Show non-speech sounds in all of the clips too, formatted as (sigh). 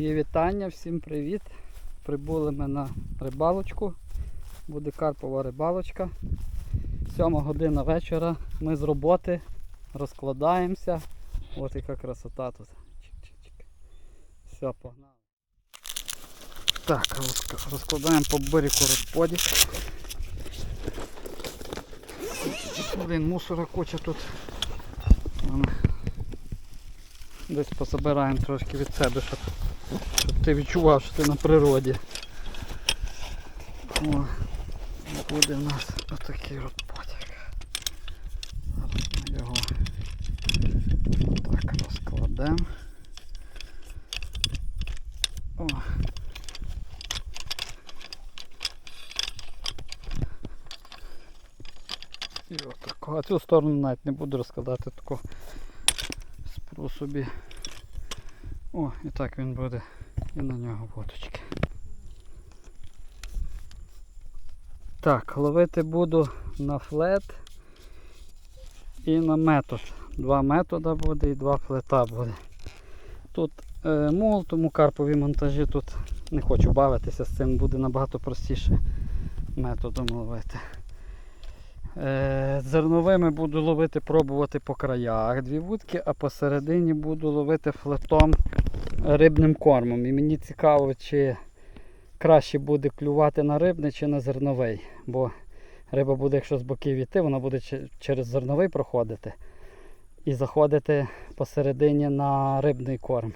Мої вітання, всім привіт. Прибули ми на рибалочку. Буде карпова рибалочка. Сьома година вечора. Ми з роботи розкладаємося. Ось яка красота тут. Чик-чик-чик. Все, погнали. Так, розкладаємо по берегу розподіл. Блін, мусора куча тут. Десь пособираємо трошки від себе, щоб, щоб ти відчував, що ти на природі. О, буде в нас отакий от потяг. Зараз ми його так розкладемо. О. І отако. А цю сторону навіть не буду розкладати таку спру собі. О, і так він буде. І на нього водочки. Так, ловити буду на флет і на метод. Два метода буде і два флета буде. Тут е, мул, тому карпові монтажі тут не хочу бавитися з цим, буде набагато простіше методом ловити. Е, зерновими буду ловити, пробувати по краях дві вудки, а посередині буду ловити флетом рибним кормом. І мені цікаво, чи краще буде клювати на рибний чи на зерновий. Бо риба буде, якщо з боків йти, вона буде через зерновий проходити і заходити посередині на рибний корм.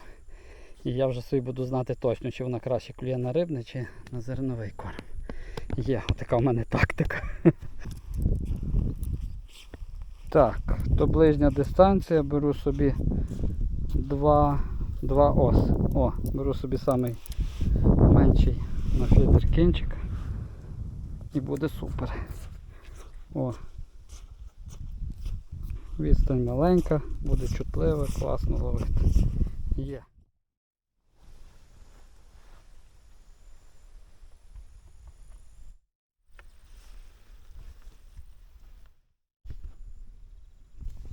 І я вже собі буду знати точно, чи вона краще клює на рибний чи на зерновий корм. Є, така в мене тактика. (laughs) Так, то ближня дистанція, беру собі два, два ос. О, беру собі самий менший на фідер кінчик. І буде супер. О. Відстань маленька, буде чутлива, класно ловити. Є.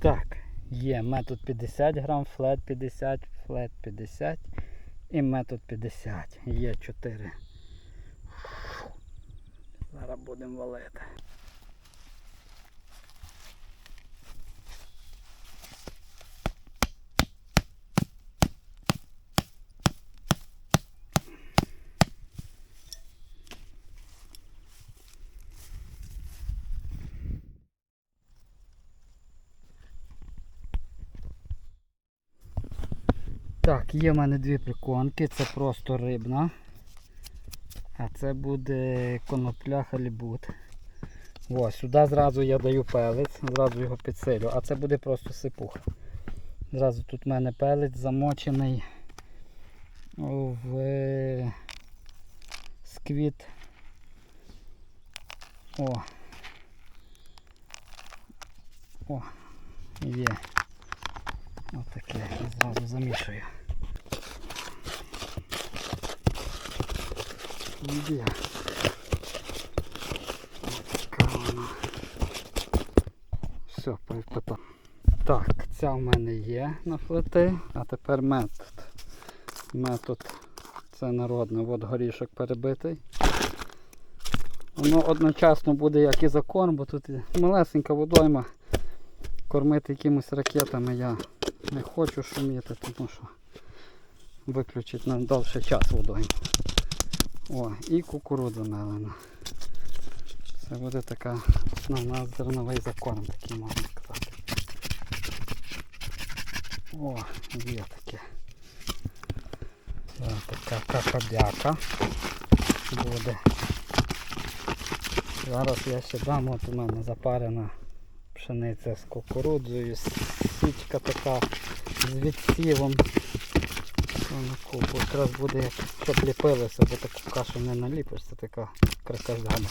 Так, є метод 50 грам, флет 50, флет 50 і метод 50. Є 4. Зараз будемо валити. Так, є в мене дві приконки, це просто рибна. А це буде конопля халібут. Ось, сюди зразу я даю пелець, зразу його підсилю, а це буде просто сипуха. Зразу тут в мене пелець замочений в е, сквіт. О. О, є. Отаке, зразу замішую. Є. Все, потом. Так, ця в мене є на флети, а тепер метод. Метод це народний, от горішок перебитий. Воно одночасно буде як і за корм, бо тут малесенька водойма. Кормити якимись ракетами я не хочу шуміти, тому що виключить на довший час водойму. О, і кукурудза мелена. Це буде така основна зерновий закорм, такий можна сказати. О, є таке. Це така какабяка буде. Зараз я ще дам, от у мене запарена пшениця з кукурудзою, січка така з відсівом. Що на купу. Якраз буде як ліпилося, бо таку кашу не наліпиш, це така кракожана.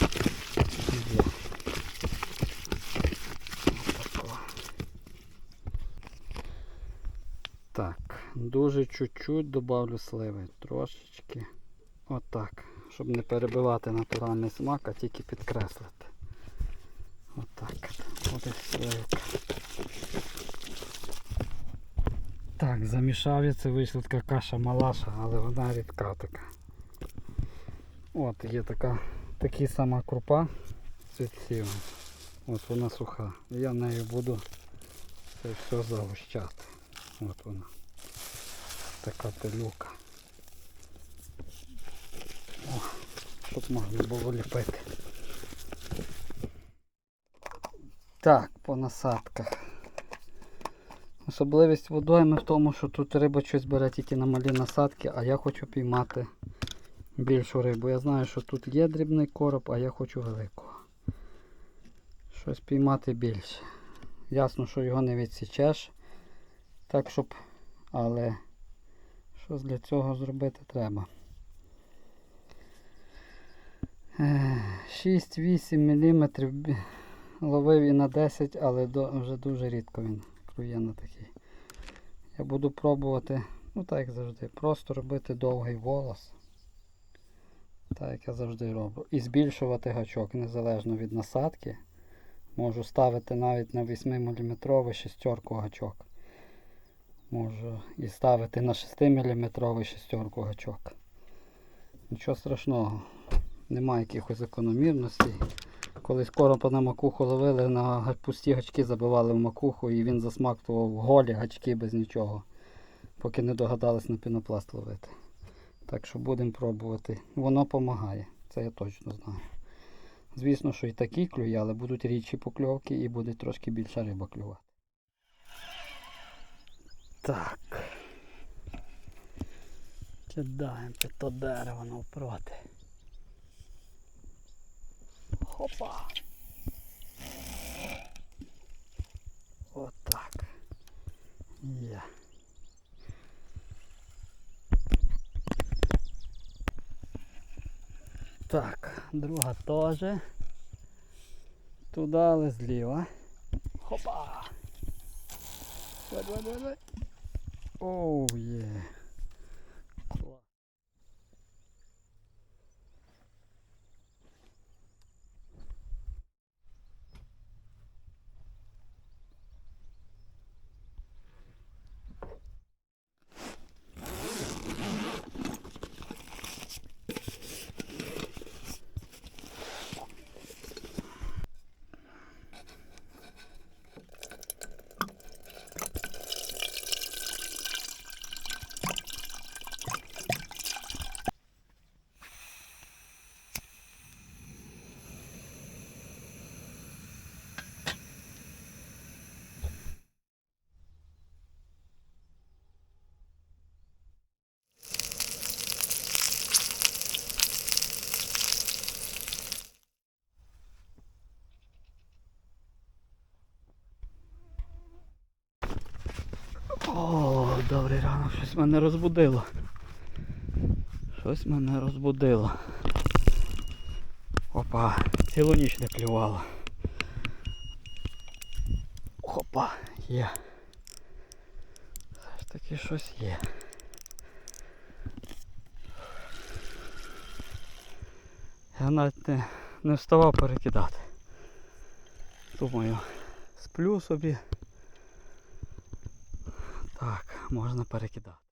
Так, дуже чуть-чуть добавлю сливи. Трошечки. Отак. Щоб не перебивати натуральний смак, а тільки підкреслити. Отак буде сливка. Так, замішав я це вийшла така каша малаша, але вона рідка така. От є така, така сама крупа цвітців. От вона суха. Я нею буду це все загущати. От вона. Така пилюка. О, щоб можна було ліпити. Так, по насадках. Особливість водойми в тому, що тут риба щось бере тільки на малі насадки, а я хочу піймати більшу рибу. Я знаю, що тут є дрібний короб, а я хочу великого. Щось піймати більше. Ясно, що його не відсічеш. Так, щоб. Але щось для цього зробити треба. Е, 6-8 мм ловив і на 10, але вже дуже рідко він клює такий. Я буду пробувати, ну так як завжди, просто робити довгий волос. Так як я завжди роблю. І збільшувати гачок незалежно від насадки. Можу ставити навіть на 8 мм шестерку гачок. Можу і ставити на 6 мм шестерку гачок. Нічого страшного. Немає якихось закономірностей. Колись коропа на макуху ловили, на пусті гачки забивали в макуху і він засмактував голі гачки без нічого, поки не догадались на пінопласт ловити. Так що будемо пробувати. Воно допомагає, це я точно знаю. Звісно, що і такі клює, але будуть рідші покльовки і буде трошки більша риба клювати. Так. Кидаємо під то дерево навпроти. Хопа. Отак. Є. Так, друга теж. Туди, але зліва. Хопа. Давай, давай, давай, давай. Оу, є. Клас. О, добрий ранок, щось мене розбудило. Щось мене розбудило. Опа, цілу ніч не клювало. Опа, є. Все ж таки щось є. Я навіть не, не вставав перекидати. Думаю, сплю собі. Так, можна перекидати.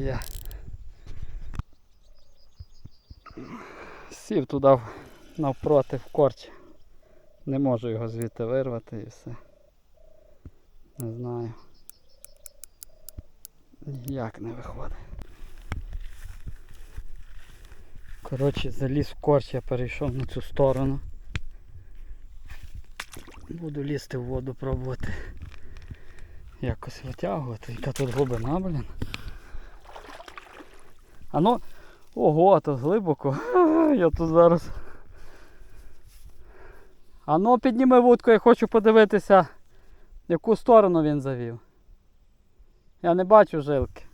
Є. Сів туди навпроти в корч. Не можу його звідти вирвати і все. Не знаю. Ніяк не виходить. Коротше, заліз в корч, я перейшов на цю сторону. Буду лізти в воду пробувати якось витягувати. Яка тут глибина, блін. А ну, ого, тут глибоко. (laughs) Я тут зараз. А ну підніми вудку, я хочу подивитися, Яку сторону він завів? Я не бачу жилки.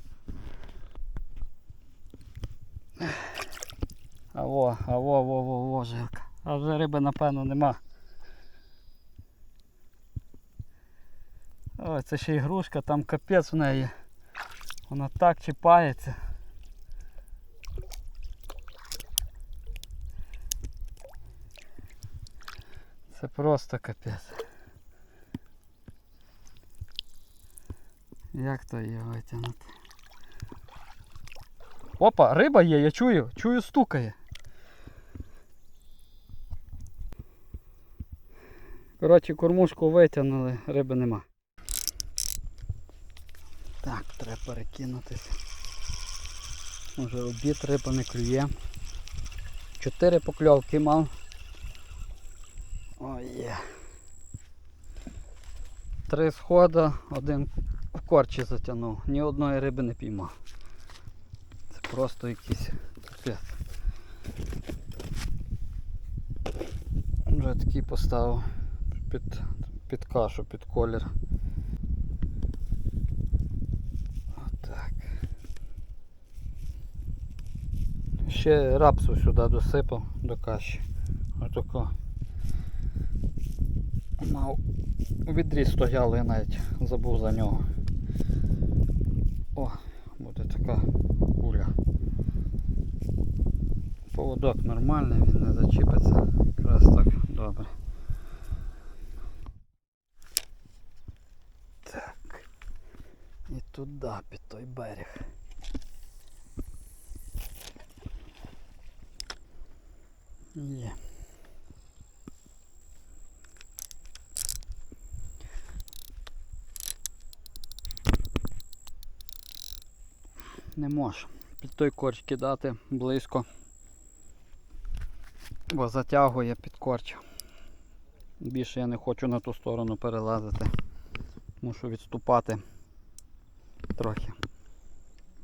Аво, аво, во, во, во, жилка. А вже риби, напевно, нема. Ой, це ще ігрушка, там капець в неї. Вона так чіпається. Це просто капець. Як то її витягнути? Опа, риба є, я чую, чую стукає. Коротше, кормушку витягнули, риби нема. Так, треба перекинутися. Може обід риба не клює. Чотири покльовки мав. Ой. Три схода, один в корчі затягнув. Ні одної риби не піймав. Це просто якийсь капець. Вже такий поставив під, під кашу, під колір. Отак. Ще рапсу сюди досипав до каші. Отако. Мав у відрі стояли, я навіть забув за нього. О, буде така куля. Поводок нормальний, він не зачіпиться. Якраз так добре. Так. І туди, під той берег. Є. Не можу під той корч кидати близько, бо затягує під корч. Більше я не хочу на ту сторону перелазити. Мушу відступати трохи.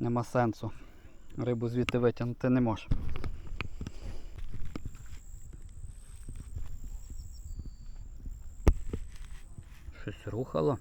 Нема сенсу. Рибу звідти витягнути не можу. Щось рухало.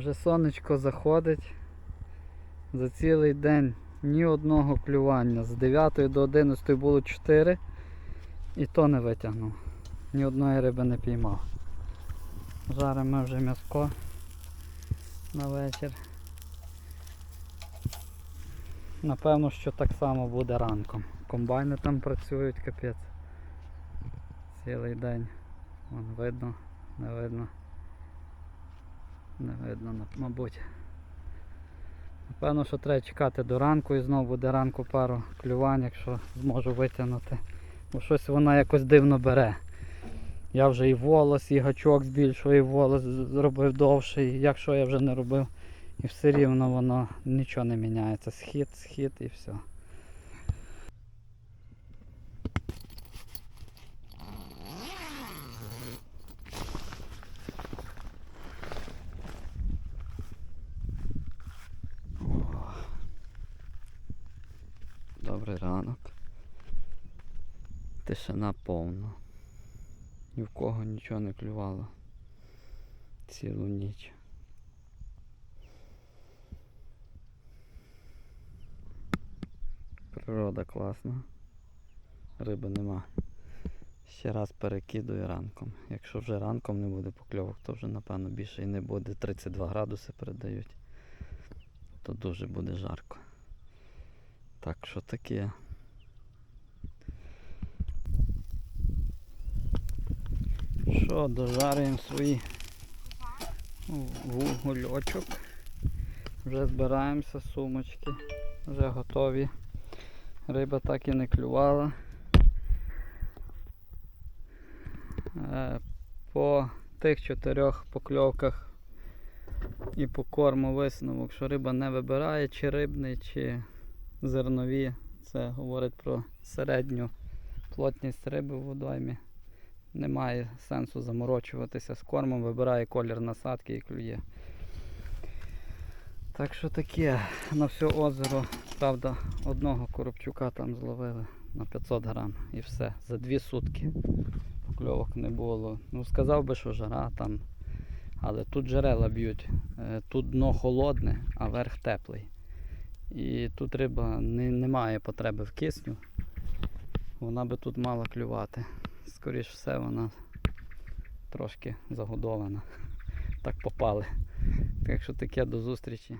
Вже сонечко заходить. За цілий день ні одного клювання. З 9 до 11 було 4 і то не витягнув. Ні одної риби не піймав. Жаримо вже м'яско на вечір. Напевно, що так само буде ранком. Комбайни там працюють, капець. Цілий день. Вон видно, не видно. Не видно, мабуть. Напевно, що треба чекати до ранку і знову буде ранку пару клювань, якщо зможу витягнути. Бо щось вона якось дивно бере. Я вже і волос, і гачок збільшив, і волос зробив довший. Якщо я вже не робив, і все рівно воно нічого не міняється. Схід, схід і все. Добрий ранок. Тишина повна. Ні в кого нічого не клювало. Цілу ніч. Природа класна. Риби нема. Ще раз перекидую ранком. Якщо вже ранком не буде покльовок, то вже напевно більше і не буде. 32 градуси передають. То дуже буде жарко. Так що таке. Що, дожарюємо свої вугольочок. Вже збираємося, сумочки вже готові. Риба так і не клювала. Е, По тих чотирьох покльовках І по корму висновок, що риба не вибирає, чи рибний, чи зернові. Це говорить про середню плотність риби в водоймі. Немає сенсу заморочуватися з кормом, вибирає колір насадки і клює. Так що таке, на все озеро, правда, одного коробчука там зловили на 500 грам і все. За дві сутки покльовок не було. Ну сказав би, що жара там. Але тут джерела б'ють. Е, Тут дно холодне, а верх теплий. І тут риба не, не має потреби в кисню. Вона би тут мала клювати. Скоріш все, вона трошки загодована. (laughs) Так попали. Так що таке до зустрічі.